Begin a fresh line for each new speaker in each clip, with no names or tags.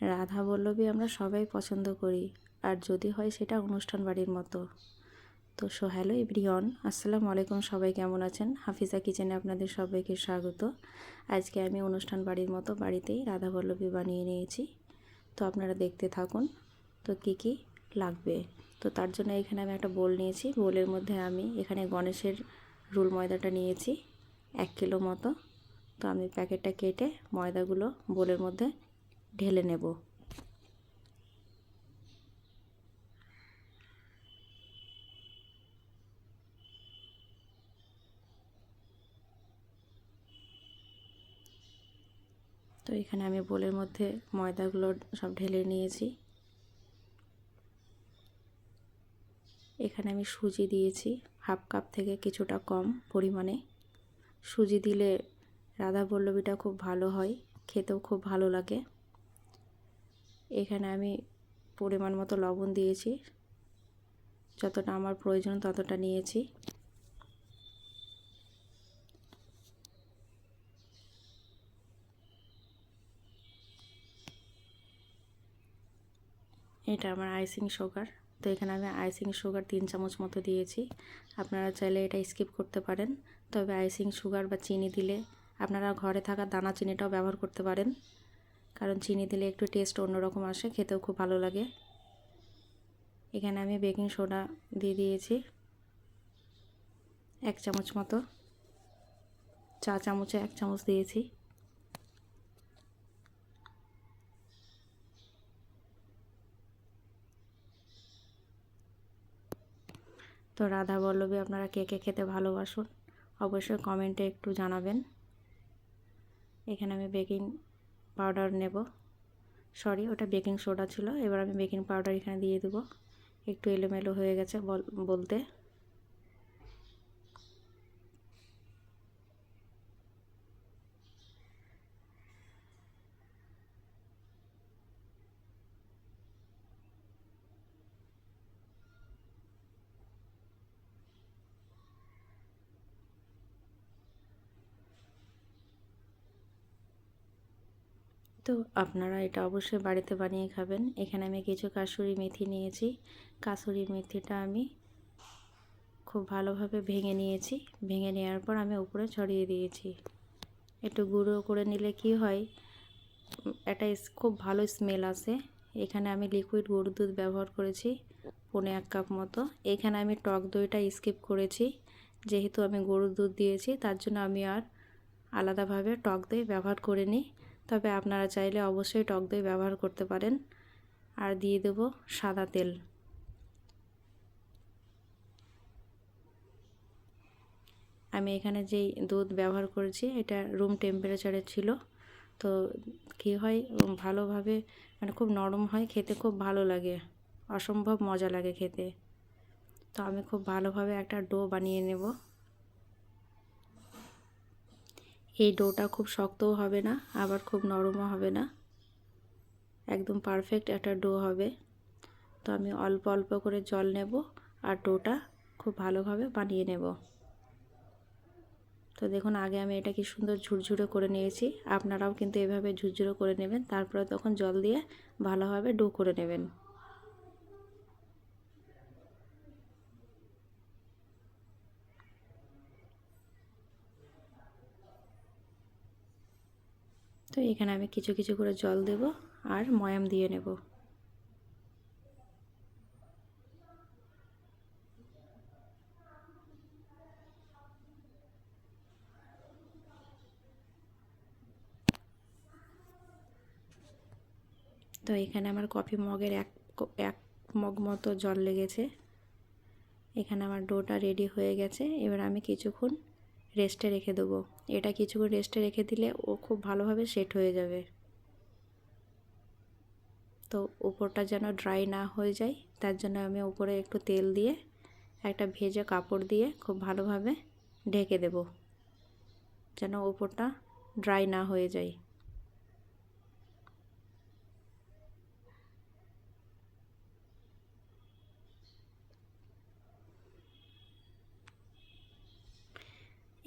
রাধা বল্লভী আমরা সবাই পছন্দ করি। আর যদি হয় সেটা অনুষ্ঠান বাড়ির মতো। তো সো হ্যালো এভরিওয়ান, আসসালামু আলাইকুম, সবাই কেমন আছেন? হাফিজা কিচেনে আপনাদের সবাইকে স্বাগত। আজকে আমি অনুষ্ঠান বাড়ির মতো বাড়িতেই রাধা বল্লভী বানিয়ে নিয়েছি। তো আপনারা দেখতে থাকুন, তো কি কি লাগবে। তো তার জন্য এখানে আমি একটা বোল নিয়েছি। বোলের মধ্যে আমি এখানে গণেশের রুল ময়দাটা নিয়েছি, এক কিলো মতো। তো আমি প্যাকেটটা কেটে ময়দাগুলো বোলের মধ্যে ঢেলে নেব। তো এখানে আমি বোলের মধ্যে ময়দাগুলো সব ঢেলে নিয়েছি। এখানে আমি সুজি দিয়েছি, হাফ কাপ থেকে কিছুটা কম পরিমাণে। সুজি দিলে রাধা পল্লবীটা খুব ভালো হয়, খেতেও খুব ভালো লাগে। এখানে আমি পরিমাণ মতো লবণ দিয়েছি। যতটা আমার প্রয়োজন ততটা নিয়েছি। এটা আমার আইসিং সুগার। তো এখানে আমি আইসিং সুগার তিন চামচ মতো দিয়েছি। আপনারা চাইলে এটা স্কিপ করতে পারেন। তবে আইসিং সুগার বা চিনি দিলে আপনারা ঘরে থাকা দানা চিনিটাও ব্যবহার করতে পারেন। কারণ চিনি দিলে একটু টেস্ট অন্যরকম আসে, খেতেও খুব ভালো লাগে। এখানে আমি বেকিং সোডা দিয়ে দিয়েছি, এক চামচ মতো। চা চামচে এক চামচ দিয়েছি। তো রাধা বল্লভী, আপনারা কে কে খেতে ভালোবাসুন, অবশ্যই কমেন্টে একটু জানাবেন। এখানে আমি বেকিং পাউডার নেব। সরি ওটা বেকিং সোডা ছিল। এবার আমি বেকিং পাউডার এখানে দিয়ে দেবো। একটু এলোমেলো হয়ে গেছে বলতে। তো আপনারা এটা অবশ্যই বাড়িতে বানিয়ে খাবেন। এখানে আমি কিছু কাসুরি মেথি নিয়েছি। কাসুরি মেথিটা আমি খুব ভালোভাবে ভেঙে নিয়েছি। ভেঙে নেওয়ার পর আমি উপরে ছড়িয়ে দিয়েছি। একটু গুঁড়ো করে নিলে কি হয় একটা খুব ভালো স্মেল আসে। এখানে আমি লিকুইড গরুর দুধ ব্যবহার করেছি পনে এক কাপ মতো। এখানে আমি টক দইটা স্কিপ করেছি। যেহেতু আমি গরুর দুধ দিয়েছি, তার জন্য আমি আর আলাদাভাবে টক দই ব্যবহার করে নিই তবে আপনারা চাইলে অবশ্যই টক দই ব্যবহার করতে পারেন। আর দিয়ে দেব সাদা তেল। আমি এখানে যেই দুধ ব্যবহার করেছি, এটা রুম টেম্পারেচারে ছিল। তো কী হয়, ভালোভাবে মানে খুব নরম হয়, খেতে খুব ভালো লাগে। অসম্ভব মজা লাগে খেতে। তো আমি খুব ভালোভাবে একটা ডো বানিয়ে নেব। এই ডোটা খুব শক্তও হবে না, আবার খুব নরমও হবে না। একদম পারফেক্ট একটা ডো হবে। তো আমি অল্প অল্প করে জল নেব আর ডোটা খুব ভালোভাবে বানিয়ে নেব। তো দেখুন, আগে আমি এটা কি সুন্দর ঝুরঝুরে করে নিয়েছি। আপনারাও কিন্তু এভাবে ঝুরঝুরে করে নেবেন, তারপরে তখন জল দিয়ে ভালোভাবে ডো করে নেবেন। তো এখানে আমি কিছু কিছু করে জল দেব আর ময়াম দিয়ে নেব। তো এখানে আমার কফি মগের এক এক মগ মতো জল লেগেছে। এখানে আমার ডোটা রেডি হয়ে গেছে। এবার আমি কিছুক্ষণ রেস্টে রেখে দেবো। এটা কিছুক্ষণ রেস্টে রেখে দিলে ও খুব ভালোভাবে সেট হয়ে যাবে। তো উপরটা যেন ড্রাই না হয়ে যায়, তার জন্য আমি উপরে একটু তেল দিয়ে একটা ভেজে কাপড় দিয়ে খুব ভালোভাবে ঢেকে দেব। যেন ওপরটা ড্রাই না হয়ে যায়।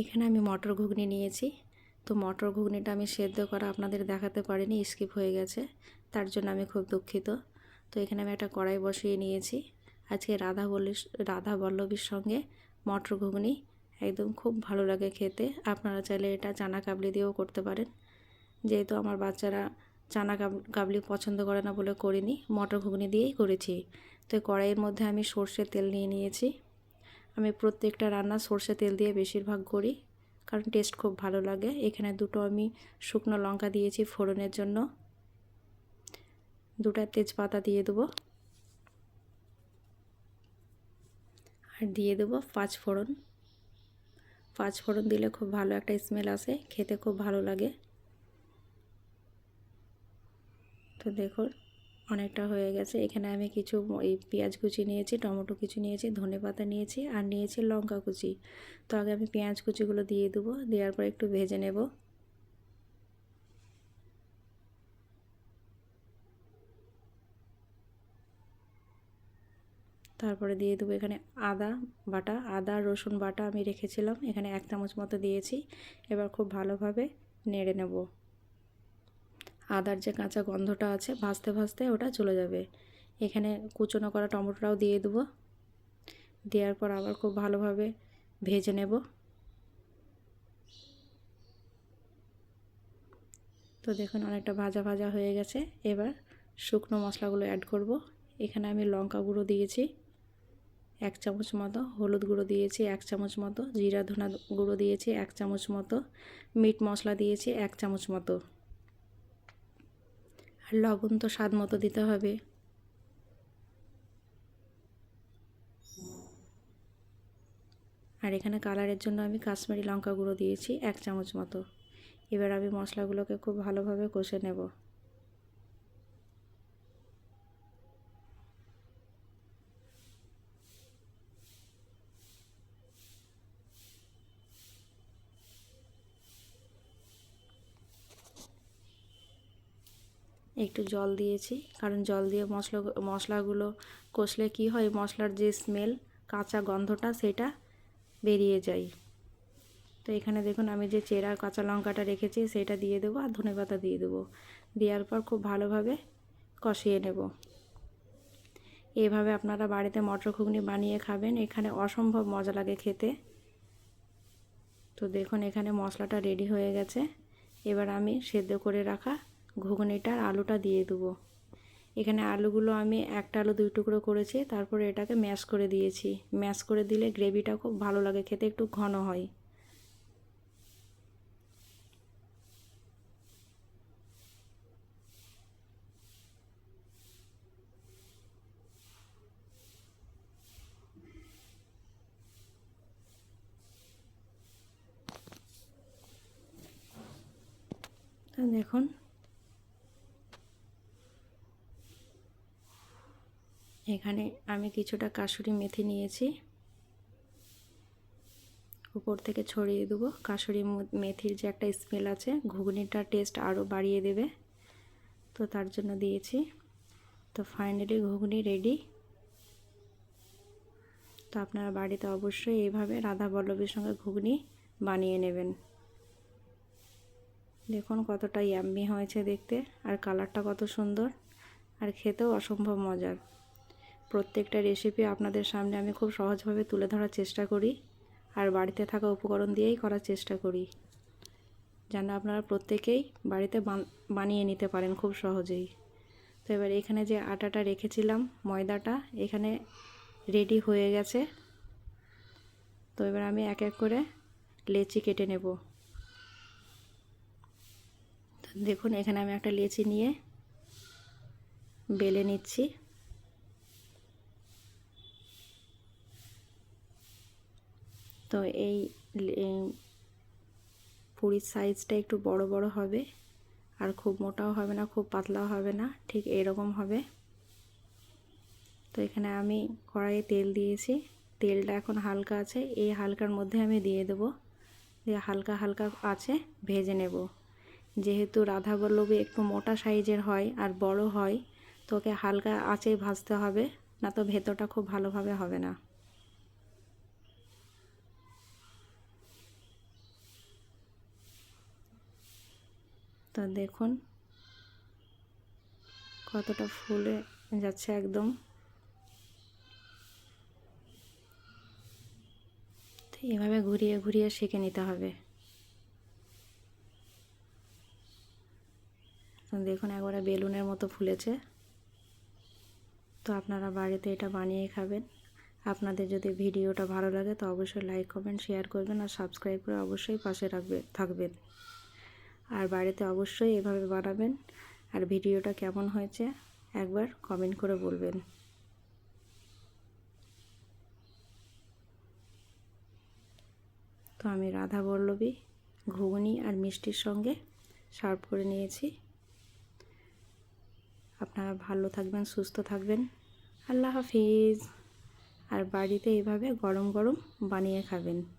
এখানে আমি মটর ঘুগনি নিয়েছি। তো মটর ঘুগনিটা আমি সেদ্ধ করা আপনাদের দেখাতে পারিনি, স্কিপ হয়ে গেছে। তার জন্য আমি খুব দুঃখিত। তো এখানে আমি একটা কড়াই বসিয়ে নিয়েছি। আজকে রাধা বল্লী, রাধা বল্লভীর সঙ্গে মটর ঘুগনি একদম খুব ভালো লাগে খেতে। আপনারা চাইলে এটা চানা কাবলি দিয়েও করতে পারেন। যেহেতু আমার বাচ্চারা চানা কাবলি পছন্দ করে না বলে করিনি, মটর ঘুগনি দিয়েই করেছি। তো কড়াইয়ের মধ্যে আমি সর্ষের তেল নিয়ে নিয়েছি। আমি প্রত্যেকটা রান্না সর্ষে তেল দিয়ে বেশিরভাগ করি, কারণ টেস্ট খুব ভালো লাগে। এখানে দুটো আমি শুকনো লঙ্কা দিয়েছি ফোড়নের জন্য। দুটা তেজপাতা দিয়ে দেবো। আর দিয়ে দেবো পাঁচ ফোড়ন। পাঁচ ফোড়ন দিলে খুব ভালো একটা স্মেল আসে, খেতে খুব ভালো লাগে। তো দেখুন অনেকটা হয়ে গেছে। এখানে আমি কিছু এই পেঁয়াজ কুচি নিয়েছি, টমেটো কুচি নিয়েছি, ধনে পাতা নিয়েছি আর নিয়েছি লঙ্কা কুচি। তো আগে আমি পেঁয়াজ কুচিগুলো দিয়ে দেবো, দেওয়ার পর একটু ভেজে নেব। তারপরে দিয়ে দেবো এখানে আদা বাটা, আদা, রসুন বাটা আমি রেখেছিলাম। এখানে এক চামচ মতো দিয়েছি। এবার খুব ভালোভাবে নেড়ে নেব। আদার যে কাঁচা গন্ধটা আছে, ভাজতে ভাজতে ওটা চলে যাবে। এখানে কুচনো করা টমেটোটাও দিয়ে দেবো। দেওয়ার পর আবার খুব ভালোভাবে ভেজে নেব। তো দেখুন অনেকটা ভাজা ভাজা হয়ে গেছে। এবার শুকনো মশলাগুলো অ্যাড করব। এখানে আমি লঙ্কা গুঁড়ো দিয়েছি, এক চামচ মতো। হলুদ গুঁড়ো দিয়েছি, এক চামচ মতো। জিরা ধনা গুঁড়ো দিয়েছি, এক চামচ মতো। মিট মশলা দিয়েছি, এক চামচ মতো। আর লবণ তো স্বাদ মতো দিতে হবে। আর এখানে কালারের জন্য আমি কাশ্মীরি লঙ্কা গুঁড়ো দিয়েছি এক চামচ মতো। এবার আমি মশলাগুলোকে খুব ভালোভাবে কষে নেব। একটু জল দিয়েছি। কারণ জল দিয়ে মশলা, মশলাগুলো কষলে কি হয়? মশলার যে স্মেল কাঁচা গন্ধটা, সেটা বেরিয়ে যায়। তো এখানে দেখুন, আমি যে চেরা কাঁচা লঙ্কাটা রেখেছি, সেটা দিয়ে দেবো আর ধনে পাতা দিয়ে দেবো। দেওয়ার পর খুব ভালোভাবে কষিয়ে নেব। এভাবে আপনারা বাড়িতে মটর ঘুগনি বানিয়ে খাবেন। এখানে অসম্ভব মজা লাগে খেতে। তো দেখুন, এখানে মশলাটা রেডি হয়ে গেছে। এবার আমি সেদ্ধ করে রাখা ঘুগনিটার আলুটা দিয়ে দেবো। এখানে আলুগুলো আমি একটা আলু দুই টুকরো করেছি, তারপরে এটাকে ম্যাশ করে দিয়েছি। ম্যাশ করে দিলে গ্রেভিটা খুব ভালো লাগে, খেতে একটু ঘন হয়। দেখুন এখানে আমি কিছুটা কাসুরি মেথি নিয়েছি। উপর থেকে ছড়িয়ে দেবো। কাসুরি মেথির যে একটা স্মেল আছে, ঘুগনিটার টেস্ট আরও বাড়িয়ে দেবে। তো তার জন্য দিয়েছি। তো ফাইনালি ঘুগনি রেডি তো আপনারা বাড়িতে অবশ্যই এইভাবে রাধা বল্লভীর সঙ্গে ঘুগনি বানিয়ে নেবেন। দেখুন কতটা ইয়াম্মি হয়েছে দেখতে, আর কালারটা কত সুন্দর, আর খেতেও অসম্ভব মজার। প্রত্যেকটা রেসিপি আপনাদের সামনে আমি খুব সহজভাবে তুলে ধরার চেষ্টা করি আর বাড়িতে থাকা উপকরণ দিয়েই করার চেষ্টা করি। যেন আপনারা প্রত্যেকেই বাড়িতে বানিয়ে নিতে পারেন খুব সহজেই। তো এবার এখানে যে আটাটা রেখেছিলাম, ময়দাটা, এখানে রেডি হয়ে গেছে। তো এবার আমি এক এক করে লেচি কেটে নেব। দেখুন, এখানে আমি একটা লেচি নিয়ে বেলে নিচ্ছি। তো এই পুরীর সাইজটা একটু বড় বড় হবে। আর খুব মোটাও হবে না, খুব পাতলাও হবে না, ঠিক এরকম হবে। তো এখানে আমি কড়াইয়ে তেল দিয়েছি। তেলটা এখন হালকা আছে, এই হালকার মধ্যে আমি দিয়ে দেবো। দিয়ে হালকা হালকা আছে, ভেজে নেব। যেহেতু রাধাবল্লভী একটু মোটা সাইজের হয় আর বড় হয়, তো ওকে হালকা আঁচে ভাজতে হবে, না তো ভেতরটা খুব ভালোভাবে হবে না। তো দেখুন, কতটা ফুলে যাচ্ছে একদম। তো এভাবে ঘুরিয়ে ঘুরিয়ে শিখে নিতে হবে। তো দেখুন, একবারে বেলুনের মতো ফুলেছে। তো আপনারা বাড়িতে এটা বানিয়ে খাবেন। আপনাদের যদি ভিডিওটা ভালো লাগে, তো অবশ্যই লাইক কমেন্ট শেয়ার করবেন আর সাবস্ক্রাইব করে অবশ্যই পাশে রাখবে, থাকবেন। আর বাড়িতে অবশ্যই এভাবে বানাবেন। আর ভিডিওটা কেমন হয়েছে একবার কমেন্ট করে বলবেন। তো আমি রাধা বল্লভী, ঘুগনি আর মিষ্টির সঙ্গে সার্ভ করে নিয়েছি। আপনারা ভালো থাকবেন, সুস্থ থাকবেন। আল্লাহ হাফিজ। আর বাড়িতে এভাবে গরম গরম বানিয়ে খাবেন।